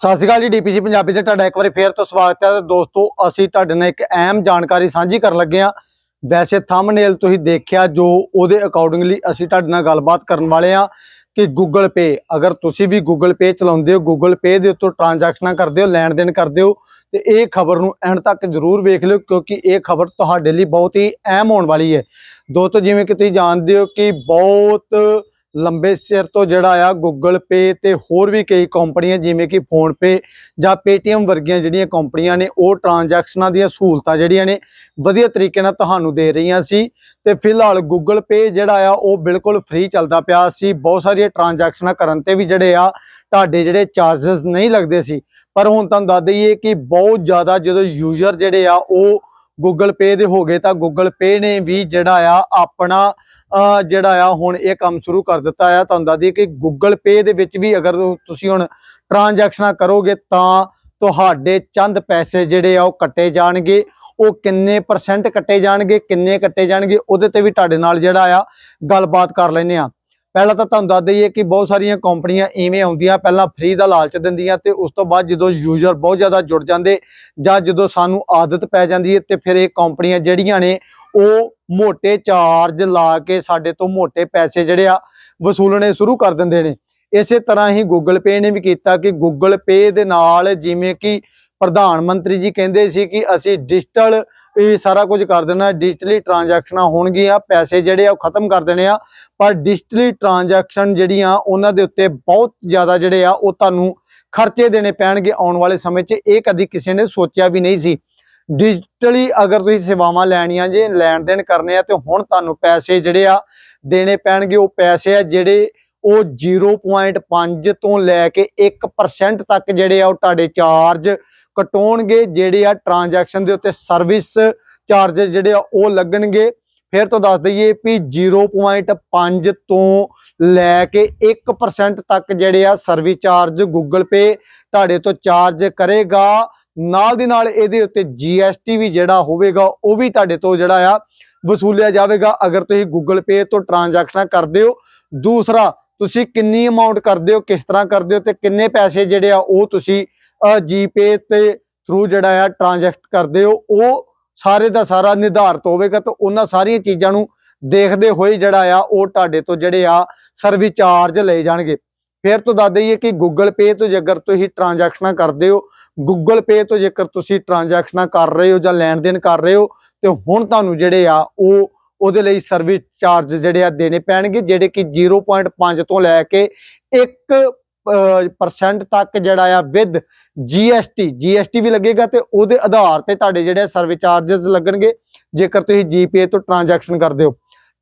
ਸਤਿ ਸ਼੍ਰੀ ਅਕਾਲ ਜੀ ਡੀਪੀਸੀ ਪੰਜਾਬੀ ਤੇ ਤੁਹਾਡਾ ਇੱਕ ਵਾਰੀ ਫੇਰ ਤੋਂ ਸਵਾਗਤ ਹੈ। ਦੋਸਤੋ, ਅਸੀਂ ਤੁਹਾਡੇ ਨਾਲ ਇੱਕ ਅਹਿਮ ਜਾਣਕਾਰੀ ਸਾਂਝੀ ਕਰਨ ਲੱਗੇ ਹਾਂ। ਵੈਸੇ ਥੰਬਨੇਲ ਤੁਸੀਂ ਦੇਖਿਆ, ਜੋ ਉਹਦੇ ਅਕੋਰਡਿੰਗਲੀ ਅਸੀਂ ਤੁਹਾਡੇ ਨਾਲ ਗੱਲਬਾਤ ਕਰਨ ਵਾਲੇ ਹਾਂ ਕਿ Google Pay, ਅਗਰ ਤੁਸੀਂ ਵੀ Google Pay ਚਲਾਉਂਦੇ ਹੋ, Google Pay ਦੇ ਉੱਤੋਂ ਟ੍ਰਾਂਜੈਕਸ਼ਨਾਂ ਕਰਦੇ ਹੋ ਲੈਣ ਦੇਣ ਕਰਦੇ ਹੋ, ਤੇ ਇਹ ਖਬਰ ਨੂੰ ਐਂਡ ਤੱਕ ਜ਼ਰੂਰ ਵੇਖ ਲਿਓ, ਕਿਉਂਕਿ ਇਹ ਖਬਰ ਤੁਹਾਡੇ ਲਈ ਬਹੁਤ ਹੀ ਅਹਿਮ ਹੋਣ ਵਾਲੀ ਹੈ। ਦੋਸਤੋ, ਜਿਵੇਂ ਕਿ ਤੁਸੀਂ ਜਾਣਦੇ ਹੋ ਕਿ ਬਹੁਤ ਲੰਬੇ ਸਿਰ ਤੋਂ ਜਿਹੜਾ ਆ ਗੂਗਲ ਪੇ ਤੇ ਹੋਰ ਵੀ ਕਈ ਕੰਪਨੀਆਂ, ਜਿਵੇਂ ਕਿ ਫੋਨ PhonePe ਜਾਂ Paytm ਵਰਗੀਆਂ ਜਿਹੜੀਆਂ ਕੰਪਨੀਆਂ ਨੇ, ਉਹ ਟ੍ਰਾਂਜੈਕਸ਼ਨਾਂ ਦੀਆਂ ਸਹੂਲਤਾਂ ਜਿਹੜੀਆਂ ਨੇ, ਵਧੀਆ ਤਰੀਕੇ ਨਾਲ ਤੁਹਾਨੂੰ ਦੇ ਰਹੀਆਂ ਸੀ। ਤੇ ਫਿਲਹਾਲ ਗੂਗਲ Pay ਜਿਹੜਾ ਆ, ਉਹ ਬਿਲਕੁਲ ਫ੍ਰੀ ਚੱਲਦਾ ਪਿਆ ਸੀ। ਬਹੁਤ ਸਾਰੀਆਂ ਟ੍ਰਾਂਜੈਕਸ਼ਨਾਂ ਕਰਨ ਤੇ ਵੀ ਜਿਹੜੇ ਆ, ਤੁਹਾਡੇ ਜਿਹੜੇ ਚਾਰजेस ਨਹੀਂ ਲੱਗਦੇ ਸੀ। ਪਰ ਹੁਣ ਤੁਹਾਨੂੰ ਦੱਸ ਦਈਏ ਕਿ ਬਹੁਤ ਜ਼ਿਆਦਾ ਜਦੋਂ ਯੂਜ਼ਰ ਜਿਹੜੇ ਆ, ਉਹ ਗੂਗਲ Pay ਦੇ ਹੋ ਗਏ ਤਾਂ ਗੂਗਲ Pay ਨੇ ਵੀ ਜਿਹੜਾ ਆ ਆਪਣਾ ਜਿਹੜਾ ਆ ਹੁਣ ਇਹ ਕੰਮ ਸ਼ੁਰੂ ਕਰ ਦਿੱਤਾ ਆ। ਤੁਹਾਨੂੰ ਦੱਸ ਦਈਏ ਕਿ ਗੂਗਲ Pay ਦੇ ਵਿੱਚ ਵੀ ਅਗਰ ਤੁਸੀਂ ਹੁਣ ਟ੍ਰਾਂਜੈਕਸ਼ਨਾਂ ਕਰੋਗੇ ਤਾਂ ਤੁਹਾਡੇ ਚੰਦ ਪੈਸੇ ਜਿਹੜੇ ਆ ਉਹ ਕੱਟੇ ਜਾਣਗੇ। ਉਹ ਕਿੰਨੇ ਪਰਸੈਂਟ ਕੱਟੇ ਜਾਣਗੇ, ਕਿੰਨੇ ਕੱਟੇ ਜਾਣਗੇ, ਉਹਦੇ ਤੇ ਵੀ ਤੁਹਾਡੇ ਨਾਲ ਜਿਹੜਾ ਆ ਗੱਲਬਾਤ ਕਰ ਲੈਨੇ ਆ। ਪਹਿਲਾਂ ਤਾਂ ਤੁਹਾਨੂੰ ਦੱਸ ਦਈਏ ਕਿ ਬਹੁਤ ਸਾਰੀਆਂ ਕੰਪਨੀਆਂ ਇਵੇਂ ਆਉਂਦੀਆਂ, ਪਹਿਲਾਂ ਫ੍ਰੀ ਦਾ ਲਾਲਚ ਦਿੰਦੀਆਂ ਤੇ ਉਸ ਤੋਂ ਬਾਅਦ ਜਦੋਂ ਯੂਜ਼ਰ ਬਹੁਤ ਜ਼ਿਆਦਾ ਜੁੜ ਜਾਂਦੇ ਜਾਂ ਜਦੋਂ ਸਾਨੂੰ ਆਦਤ ਪੈ ਜਾਂਦੀ ਹੈ ਤੇ ਫਿਰ ਇਹ ਕੰਪਨੀਆਂ ਜਿਹੜੀਆਂ ਨੇ ਉਹ ਮੋਟੇ ਚਾਰਜ ਲਾ ਕੇ ਸਾਡੇ ਤੋਂ ਮੋਟੇ ਪੈਸੇ ਜਿਹੜੇ ਆ ਵਸੂਲਣੇ ਸ਼ੁਰੂ ਕਰ ਦਿੰਦੇ ਨੇ। ਇਸੇ ਤਰ੍ਹਾਂ ਹੀ ਗੂਗਲ Pay ਨੇ ਵੀ ਕੀਤਾ ਕਿ ਗੂਗਲ Pay ਦੇ ਨਾਲ ਜਿਵੇਂ ਕਿ ਪ੍ਰਧਾਨ ਮੰਤਰੀ ਜੀ ਕਹਿੰਦੇ ਸੀ ਕਿ ਅਸੀਂ ਡਿਜੀਟਲ ਇਹ ਸਾਰਾ ਕੁਝ ਕਰ ਦੇਣਾ ਡਿਜੀਟਲੀ ਟ੍ਰਾਂਜੈਕਸ਼ਨਾਂ ਹੋਣਗੀਆਂ, ਪੈਸੇ ਜਿਹੜੇ ਆ ਉਹ ਖਤਮ ਕਰ ਦੇਣੇ ਆ, ਪਰ ਡਿਜੀਟਲੀ ਟ੍ਰਾਂਜੈਕਸ਼ਨ ਜਿਹੜੀਆਂ ਉਹਨਾਂ ਦੇ ਉੱਤੇ ਬਹੁਤ ਜ਼ਿਆਦਾ ਜਿਹੜੇ ਆ ਉਹ ਤੁਹਾਨੂੰ ਖਰਚੇ ਦੇਣੇ ਪੈਣਗੇ ਆਉਣ ਵਾਲੇ ਸਮੇਂ 'ਚ, ਇਹ ਕਦੀ ਕਿਸੇ ਨੇ ਸੋਚਿਆ ਵੀ ਨਹੀਂ ਸੀ। ਡਿਜੀਟਲੀ ਅਗਰ ਤੁਸੀਂ ਸੇਵਾਵਾਂ ਲੈਣੀਆਂ ਜੇ, ਲੈਣ ਦੇਣ ਕਰਨੇ ਆ ਤੇ ਹੁਣ ਤੁਹਾਨੂੰ ਪੈਸੇ ਜਿਹੜੇ ਆ ਦੇਣੇ ਪੈਣਗੇ, ਉਹ ਪੈਸੇ ਆ ਜਿਹੜੇ ਉਹ 0.5 ਤੋਂ ਲੈ ਕੇ 1% ਤੱਕ ਜਿਹੜੇ ਆ ਉਹ ਤੁਹਾਡੇ ਚਾਰਜ ਕਟਾਉਣਗੇ, ਜਿਹੜੇ ਆ ਟ੍ਰਾਂਜੈਕਸ਼ਨ ਦੇ ਉੱਤੇ ਸਰਵਿਸ ਚਾਰਜ ਜਿਹੜੇ ਆ ਉਹ ਲੱਗਣਗੇ। ਫਿਰ ਤੋਂ ਦੱਸ ਦਈਏ ਵੀ 0.5 ਤੋਂ ਲੈ ਕੇ 1% ਤੱਕ ਜਿਹੜੇ ਆ ਸਰਵਿਸ ਚਾਰਜ Google Pay ਤੁਹਾਡੇ ਤੋਂ ਚਾਰਜ ਕਰੇਗਾ। ਨਾਲ ਦੀ ਨਾਲ ਇਹਦੇ ਉੱਤੇ GST ਵੀ ਜਿਹੜਾ ਹੋਵੇਗਾ, ਉਹ ਵੀ ਤੁਹਾਡੇ ਤੋਂ ਜਿਹੜਾ ਆ ਵਸੂਲਿਆ ਜਾਵੇਗਾ। ਅਗਰ ਤੁਸੀਂ Google Pay ਤੋਂ ਟ੍ਰਾਂਜੈਕਸ਼ਨਾਂ ਕਰਦੇ ਹੋ। ਦੂਸਰਾ ਤੁਸੀਂ ਕਿੰਨੀ ਅਮਾਉਂਟ ਕਰਦੇ ਹੋ, ਕਿਸ ਤਰ੍ਹਾਂ ਕਰਦੇ ਹੋ ਤੇ ਕਿੰਨੇ ਪੈਸੇ ਜਿਹੜੇ ਆ ਉਹ ਤੁਸੀਂ ਜੀਪੇ ਤੇ ਥਰੂ ਜਿਹੜਾ ਆ ਟ੍ਰਾਂਜੈਕਟ ਕਰਦੇ ਹੋ, ਉਹ ਸਾਰੇ ਦਾ ਸਾਰਾ ਨਿਰਧਾਰਤ ਹੋਵੇਗਾ ਤਾਂ ਉਹਨਾਂ ਸਾਰੀਆਂ ਚੀਜ਼ਾਂ ਨੂੰ ਦੇਖਦੇ ਹੋਏ ਜਿਹੜਾ ਆ ਉਹ ਤੁਹਾਡੇ ਤੋਂ ਜਿਹੜੇ ਆ ਸਰਵਿਸ ਚਾਰਜ ਲਏ ਜਾਣਗੇ। ਫਿਰ ਤੋਂ ਦੱਸ ਦਈਏ ਕਿ Google Pay ਤੋਂ ਜੇਕਰ ਤੁਸੀਂ ਟ੍ਰਾਂਜੈਕਸ਼ਨਾਂ ਕਰਦੇ ਹੋ, Google Pay ਤੋਂ ਜੇਕਰ ਤੁਸੀਂ ਟ੍ਰਾਂਜੈਕਸ਼ਨਾਂ ਕਰ ਰਹੇ ਹੋ ਜਾਂ ਲੈਣ ਦੇਣ ਕਰ ਰਹੇ ਹੋ, ਤੇ ਹੁਣ ਤੁਹਾਨੂੰ ਜਿਹੜੇ ਆ ਉਹ ਉਹਦੇ ਲਈ ਸਰਵਿਸ ਚਾਰਜ ਜਿਹੜੇ ਆ ਦੇਣੇ ਪੈਣਗੇ, ਜਿਹੜੇ ਕਿ 0.5 ਤੋਂ ਲੈ ਕੇ 1 ਪਰਸੈਂਟ ਤੱਕ ਜਿਹੜਾ ਆ ਵਿਦ GST GST ਵੀ ਲੱਗੇਗਾ ਤੇ ਉਹਦੇ ਆਧਾਰ ਤੇ ਤੁਹਾਡੇ ਜਿਹੜੇ ਸਰਵਿਸ ਚਾਰजेस ਲੱਗਣਗੇ, ਜੇਕਰ ਤੁਸੀਂ GPay ਤੋਂ ਟ੍ਰਾਂਜੈਕਸ਼ਨ ਕਰਦੇ ਹੋ।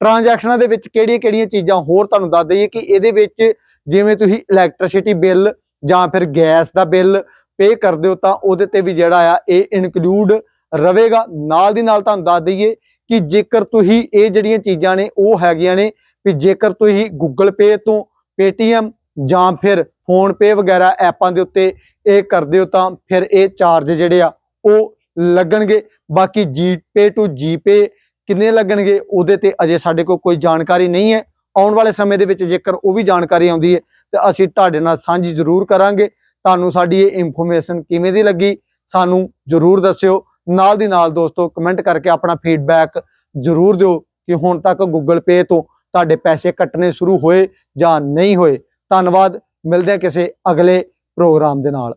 ਟ੍ਰਾਂਜੈਕਸ਼ਨਾਂ ਦੇ ਵਿੱਚ ਕਿਹੜੀਆਂ-ਕਿਹੜੀਆਂ ਚੀਜ਼ਾਂ ਹੋਰ ਤੁਹਾਨੂੰ ਦੱਸ ਦਈਏ ਕਿ ਇਹਦੇ ਵਿੱਚ ਜਿਵੇਂ ਤੁਸੀਂ ਇਲੈਕਟ੍ਰਿਸਿਟੀ ਬਿੱਲ ਜਾਂ ਫਿਰ ਗੈਸ ਦਾ ਬਿੱਲ ਪੇ ਕਰਦੇ ਹੋ, ਤਾਂ ਉਹਦੇ ਤੇ ਵੀ ਜਿਹੜਾ ਆ ਇਹ ਇਨਕਲੂਡ ਰਵੇਗਾ ਨਾਲ ਦੀ ਨਾਲ ਤੁਹਾਨੂੰ ਦੱਸ ਦਈਏ ਕਿ ਜੇਕਰ ਤੁਸੀਂ ਇਹ ਜਿਹੜੀਆਂ ਚੀਜ਼ਾਂ ਨੇ, ਉਹ ਹੈਗੀਆਂ ਨੇ, ਵੀ ਜੇਕਰ ਤੁਸੀਂ Google Pay ਤੋਂ Paytm ਜਾਂ ਫਿਰ ਫੋਨ ਪੇ ਵਗੈਰਾ ਐਪਾਂ ਦੇ ਉੱਤੇ ਇਹ ਕਰਦੇ ਹੋ ਤਾਂ ਫਿਰ ਇਹ ਚਾਰਜ ਜਿਹੜੇ ਆ, ਉਹ ਲੱਗਣਗੇ। ਬਾਕੀ Gpay to Gpay ਕਿੰਨੇ ਲੱਗਣਗੇ, ਉਹਦੇ ਤੇ ਅਜੇ ਸਾਡੇ ਕੋਲ ਕੋਈ ਜਾਣਕਾਰੀ ਨਹੀਂ ਹੈ। ਆਉਣ ਵਾਲੇ ਸਮੇਂ ਦੇ ਵਿੱਚ ਜੇਕਰ ਉਹ ਵੀ ਜਾਣਕਾਰੀ ਆਉਂਦੀ ਹੈ, ਤਾਂ ਅਸੀਂ ਤੁਹਾਡੇ ਨਾਲ ਸਾਂਝੀ ਜ਼ਰੂਰ ਕਰਾਂਗੇ। ਤੁਹਾਨੂੰ ਸਾਡੀ ਇਹ ਇਨਫੋਰਮੇਸ਼ਨ ਕਿਵੇਂ ਦੀ ਲੱਗੀ, ਸਾਨੂੰ ਜ਼ਰੂਰ ਦੱਸਿਓ। ਨਾਲ ਦੀ ਨਾਲ ਦੋਸਤੋ ਕਮੈਂਟ ਕਰਕੇ ਆਪਣਾ ਫੀਡਬੈਕ ਜ਼ਰੂਰ ਦਿਓ ਕਿ ਹੁਣ ਤੱਕ ਗੂਗਲ ਪੇ ਤੋਂ ਤੁਹਾਡੇ ਪੈਸੇ ਕੱਟਣੇ ਸ਼ੁਰੂ ਹੋਏ ਜਾਂ ਨਹੀਂ ਹੋਏ। ਧੰਨਵਾਦ, ਮਿਲਦੇ ਹਾਂ ਕਿਸੇ ਅਗਲੇ ਪ੍ਰੋਗਰਾਮ ਦੇ ਨਾਲ।